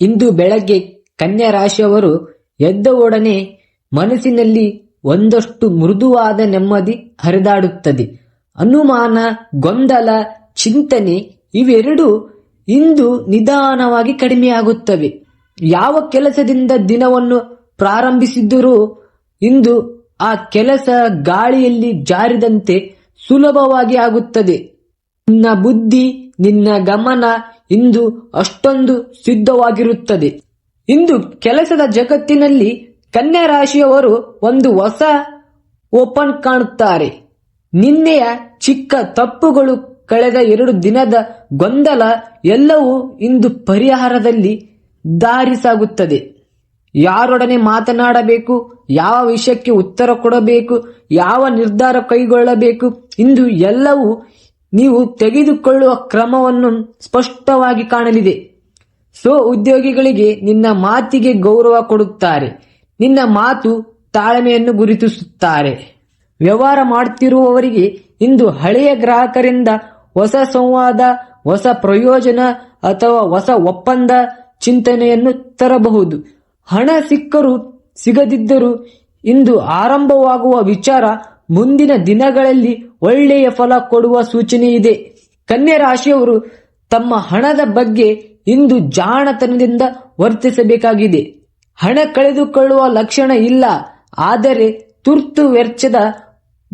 ಇಂದು ಬೆಳಗ್ಗೆ ಕನ್ಯಾ ರಾಶಿಯವರು ಎದ್ದ ಒಡನೆ ಮನಸ್ಸಿನಲ್ಲಿ ಒಂದಷ್ಟು ಮೃದುವಾದ ನೆಮ್ಮದಿ ಹರಿದಾಡುತ್ತದೆ. ಅನುಮಾನ, ಗೊಂದಲ, ಚಿಂತನೆ ಇವೆರಡು ಇಂದು ನಿಧಾನವಾಗಿ ಕಡಿಮೆಯಾಗುತ್ತವೆ. ಯಾವ ಕೆಲಸದಿಂದ ದಿನವನ್ನು ಪ್ರಾರಂಭಿಸಿದ್ದರೂ ಇಂದು ಆ ಕೆಲಸ ಗಾಳಿಯಲ್ಲಿ ಜಾರಿದಂತೆ ಸುಲಭವಾಗಿ ಆಗುತ್ತದೆ. ನಿನ್ನ ಬುದ್ಧಿ, ನಿನ್ನ ಗಮನ ಇಂದು ಅಷ್ಟೊಂದು ಸಿದ್ಧವಾಗಿರುತ್ತದೆ. ಇಂದು ಕೆಲಸದ ಜಗತ್ತಿನಲ್ಲಿ ಕನ್ಯಾ ರಾಶಿಯವರು ಒಂದು ಹೊಸ ಓಪನ್ ಕಾಣುತ್ತಾರೆ. ನಿನ್ನೆಯ ಚಿಕ್ಕ ತಪ್ಪುಗಳು ಕಳೆದ ಎರಡು ದಿನದ ಗೊಂದಲ ಎಲ್ಲವೂ ಇಂದು ಪರಿಹಾರದಲ್ಲಿ ದಾರಿ ಸಾಗುತ್ತದೆ. ಯಾರೊಡನೆ ಮಾತನಾಡಬೇಕು, ಯಾವ ವಿಷಯಕ್ಕೆ ಉತ್ತರ ಕೊಡಬೇಕು, ಯಾವ ನಿರ್ಧಾರ ಕೈಗೊಳ್ಳಬೇಕು, ಇಂದು ಎಲ್ಲವೂ ನೀವು ತೆಗೆದುಕೊಳ್ಳುವ ಕ್ರಮವನ್ನು ಸ್ಪಷ್ಟವಾಗಿ ಕಾಣಲಿದೆ. ಸೊ ಉದ್ಯೋಗಿಗಳಿಗೆ ನಿನ್ನ ಮಾತಿಗೆ ಗೌರವ ಕೊಡುತ್ತಾರೆ. ನಿನ್ನ ಮಾತು ತಾಳ್ಮೆಯನ್ನು ಗುರುತಿಸುತ್ತಾರೆ. ವ್ಯವಹಾರ ಮಾಡುತ್ತಿರುವವರಿಗೆ ಇಂದು ಹಳೆಯ ಗ್ರಾಹಕರಿಂದ ಹೊಸ ಸಂವಾದ, ಹೊಸ ಪ್ರಯೋಜನ ಅಥವಾ ಹೊಸ ಒಪ್ಪಂದ ಚಿಂತನೆಯನ್ನು ತರಬಹುದು. ಹಣ ಸಿಕ್ಕರೂ ಸಿಗದಿದ್ದರೂ ಇಂದು ಆರಂಭವಾಗುವ ವಿಚಾರ ಮುಂದಿನ ದಿನಗಳಲ್ಲಿ ಒಳ್ಳೆಯ ಫಲ ಕೊಡುವ ಸೂಚನೆ ಇದೆ. ಕನ್ಯಾ ರಾಶಿಯವರು ತಮ್ಮ ಹಣದ ಬಗ್ಗೆ ಇಂದು ಜಾಣತನದಿಂದ ವರ್ತಿಸಬೇಕಾಗಿದೆ. ಹಣ ಕಳೆದುಕೊಳ್ಳುವ ಲಕ್ಷಣ ಇಲ್ಲ. ಆದರೆ ತುರ್ತು ವೆಚ್ಚದ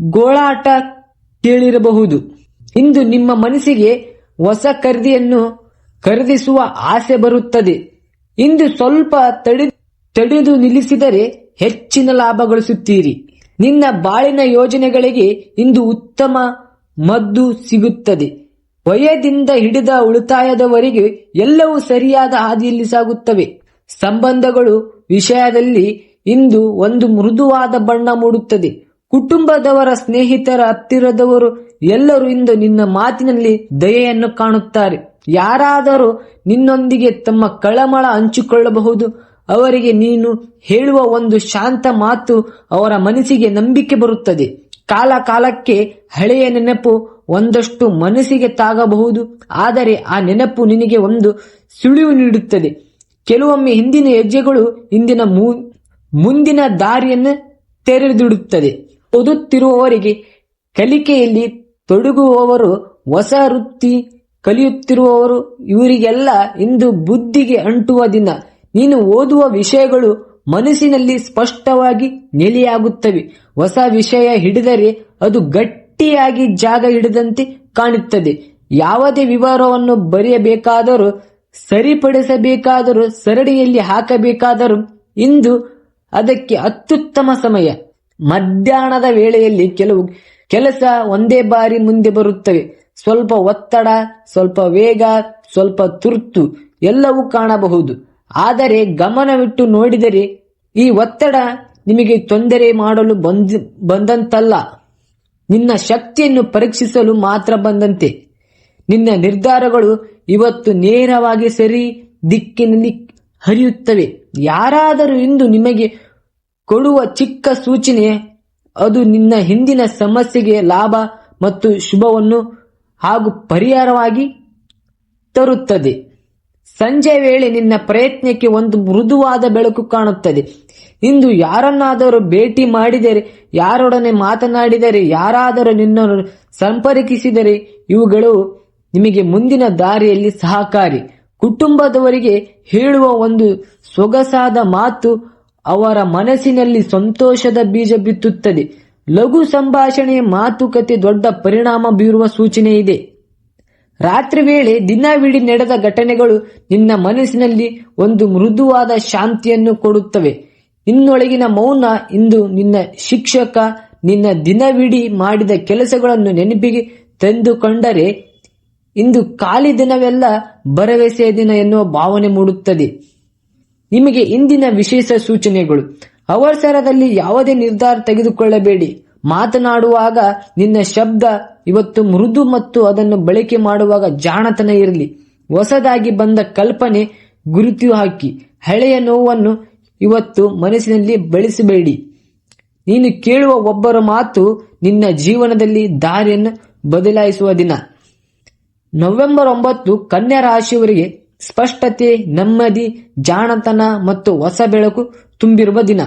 ಗೋಳಾಟ ಕೇಳಿರಬಹುದು. ಇಂದು ನಿಮ್ಮ ಮನಸ್ಸಿಗೆ ಹೊಸ ಖರೀದಿಯನ್ನು ಖರೀದಿಸುವ ಆಸೆ ಬರುತ್ತದೆ. ಇಂದು ಸ್ವಲ್ಪ ತಡೆ, ತಡೆದು ನಿಲ್ಲಿಸಿದರೆ ಹೆಚ್ಚಿನ ಲಾಭ ಗಳಿಸುತ್ತೀರಿ. ನಿನ್ನ ಬಾಳಿನ ಯೋಜನೆಗಳಿಗೆ ಇಂದು ಉತ್ತಮ ಮದ್ದು ಸಿಗುತ್ತದೆ. ವಯದಿಂದ ಹಿಡಿದ ಉಳಿತಾಯದವರೆಗೆ ಎಲ್ಲವೂ ಸರಿಯಾದ ಹಾದಿಯಲ್ಲಿ ಸಾಗುತ್ತವೆ. ಸಂಬಂಧಗಳು ವಿಷಯದಲ್ಲಿ ಇಂದು ಒಂದು ಮೃದುವಾದ ಬಣ್ಣ ಮೂಡುತ್ತದೆ. ಕುಟುಂಬದವರ ಸ್ನೇಹಿತರ ಹತ್ತಿರದವರು ಎಲ್ಲರೂ ಇಂದು ನಿನ್ನ ಮಾತಿನಲ್ಲಿ ದಯೆಯನ್ನು ಕಾಣುತ್ತಾರೆ. ಯಾರಾದರೂ ನಿನ್ನೊಂದಿಗೆ ತಮ್ಮ ಕಳಮಳ ಹಂಚಿಕೊಳ್ಳಬಹುದು. ಅವರಿಗೆ ನೀನು ಹೇಳುವ ಒಂದು ಶಾಂತ ಮಾತು ಅವರ ಮನಸ್ಸಿಗೆ ನಂಬಿಕೆ ಬರುತ್ತದೆ. ಕಾಲ ಕಾಲಕ್ಕೆ ಹಳೆಯ ನೆನಪು ಒಂದಷ್ಟು ಮನಸ್ಸಿಗೆ ತಾಗಬಹುದು, ಆದರೆ ಆ ನೆನಪು ನಿನಗೆ ಒಂದು ಸುಳಿವು ನೀಡುತ್ತದೆ. ಕೆಲವೊಮ್ಮೆ ಹಿಂದಿನ ಹೆಜ್ಜೆಗಳು ಇಂದಿನ ಮುಂದಿನ ದಾರಿಯನ್ನು ತೆರೆದಿಡುತ್ತದೆ. ಓದುತ್ತಿರುವವರಿಗೆ ಕಲಿಕೆಯಲ್ಲಿ ತೊಡಗುವವರು, ಹೊಸ ವೃತ್ತಿ ಕಲಿಯುತ್ತಿರುವವರು, ಇವರಿಗೆಲ್ಲ ಇಂದು ಬುದ್ಧಿಗೆ ಅಂಟುವ ದಿನ. ನೀನು ಓದುವ ವಿಷಯಗಳು ಮನಸ್ಸಿನಲ್ಲಿ ಸ್ಪಷ್ಟವಾಗಿ ನೆಲೆಯಾಗುತ್ತವೆ. ಹೊಸ ವಿಷಯ ಹಿಡಿದರೆ ಅದು ಗಟ್ಟಿಯಾಗಿ ಜಾಗ ಹಿಡಿದಂತೆ ಕಾಣುತ್ತದೆ. ಯಾವುದೇ ವಿವರವನ್ನು ಬರೆಯಬೇಕಾದರೂ, ಸರಿಪಡಿಸಬೇಕಾದರೂ ಸರಡಿಯಲ್ಲಿ ಹಾಕಬೇಕಾದರೂ ಇಂದು ಅದಕ್ಕೆ ಅತ್ಯುತ್ತಮ ಸಮಯ. ಮಧ್ಯಾಹ್ನದ ವೇಳೆಯಲ್ಲಿ ಕೆಲವು ಕೆಲಸ ಒಂದೇ ಬಾರಿ ಮುಂದೆ ಬರುತ್ತವೆ. ಸ್ವಲ್ಪ ಒತ್ತಡ, ಸ್ವಲ್ಪ ವೇಗ, ಸ್ವಲ್ಪ ತುರ್ತು ಎಲ್ಲವೂ ಕಾಣಬಹುದು. ಆದರೆ ಗಮನವಿಟ್ಟು ನೋಡಿದರೆ ಈ ಒತ್ತಡ ನಿಮಗೆ ತೊಂದರೆ ಮಾಡಲು ಬಂದ, ಬಂದಂತಲ್ಲ. ನಿನ್ನ ಶಕ್ತಿಯನ್ನು ಪರೀಕ್ಷಿಸಲು ಮಾತ್ರ ಬಂದಂತೆ. ನಿನ್ನ ನಿರ್ಧಾರಗಳು ಇವತ್ತು ನೇರವಾಗಿ ಸರಿ ದಿಕ್ಕಿನಲ್ಲಿ ಹರಿಯುತ್ತವೆ. ಯಾರಾದರೂ ಇಂದು ನಿಮಗೆ ಕೊಡುವ ಚಿಕ್ಕ ಸೂಚನೆ, ಅದು ನಿನ್ನ ಹಿಂದಿನ ಸಮಸ್ಯೆಗೆ ಲಾಭ ಮತ್ತು ಶುಭವನ್ನು ಹಾಗೂ ಪರಿಹಾರವಾಗಿ ತರುತ್ತದೆ. ಸಂಜೆ ವೇಳೆ ನಿನ್ನ ಪ್ರಯತ್ನಕ್ಕೆ ಒಂದು ಮೃದುವಾದ ಬೆಳಕು ಕಾಣುತ್ತದೆ. ಇಂದು ಯಾರನ್ನಾದರೂ ಭೇಟಿ ಮಾಡಿದರೆ, ಯಾರೊಡನೆ ಮಾತನಾಡಿದರೆ, ಯಾರಾದರೂ ನಿನ್ನನ್ನು ಸಂಪರ್ಕಿಸಿದರೆ, ಇವುಗಳು ನಿಮಗೆ ಮುಂದಿನ ದಾರಿಯಲ್ಲಿ ಸಹಕಾರಿ. ಕುಟುಂಬದವರಿಗೆ ಹೇಳುವ ಒಂದು ಸೊಗಸಾದ ಮಾತು ಅವರ ಮನಸ್ಸಿನಲ್ಲಿ ಸಂತೋಷದ ಬೀಜ ಬಿತ್ತುತ್ತದೆ. ಲಘು ಸಂಭಾಷಣೆಯ ಮಾತುಕತೆ ದೊಡ್ಡ ಪರಿಣಾಮ ಬೀರುವ ಸೂಚನೆ ಇದೆ. ರಾತ್ರಿ ವೇಳೆ ದಿನವಿಡೀ ನಡೆದ ಘಟನೆಗಳು ನಿನ್ನ ಮನಸ್ಸಿನಲ್ಲಿ ಒಂದು ಮೃದುವಾದ ಶಾಂತಿಯನ್ನು ಕೊಡುತ್ತವೆ. ನಿನ್ನೊಳಗಿನ ಮೌನ ಇಂದು ನಿನ್ನ ಶಿಕ್ಷಕ ನಿನ್ನ ದಿನವಿಡೀ ಮಾಡಿದ ಕೆಲಸಗಳನ್ನು ನೆನಪಿಗೆ ತಂದುಕೊಂಡರೆ ಇಂದು ಖಾಲಿ ದಿನವೆಲ್ಲ ಭರವಸೆಯ ದಿನ ಎನ್ನುವ ಭಾವನೆ ಮೂಡುತ್ತದೆ. ನಿಮಗೆ ಇಂದಿನ ವಿಶೇಷ ಸೂಚನೆಗಳು. ಅವಸರದಲ್ಲಿ ಯಾವುದೇ ನಿರ್ಧಾರ ತೆಗೆದುಕೊಳ್ಳಬೇಡಿ. ಮಾತನಾಡುವಾಗ ನಿನ್ನ ಶಬ್ದ ಇವತ್ತು ಮೃದು ಮತ್ತು ಅದನ್ನು ಬಳಕೆ ಮಾಡುವಾಗ ಜಾಣತನ ಇರಲಿ. ಹೊಸದಾಗಿ ಬಂದ ಕಲ್ಪನೆ ಗುರುತು ಹಾಕಿ. ಹಳೆಯ ನೋವನ್ನು ಇವತ್ತು ಮನಸ್ಸಿನಲ್ಲಿ ಬೆಳೆಸಬೇಡಿ. ನೀನು ಕೇಳುವ ಒಬ್ಬರ ಮಾತು ನಿನ್ನ ಜೀವನದಲ್ಲಿ ದಾರಿಯನ್ನು ಬದಲಾಯಿಸುವ ದಿನ. ನವೆಂಬರ್ ಒಂಬತ್ತು ಕನ್ಯಾ ರಾಶಿಯವರಿಗೆ ಸ್ಪಷ್ಟತೆ, ನೆಮ್ಮದಿ, ಜಾಣತನ ಮತ್ತು ಹೊಸ ಬೆಳಕು ತುಂಬಿರುವ ದಿನ.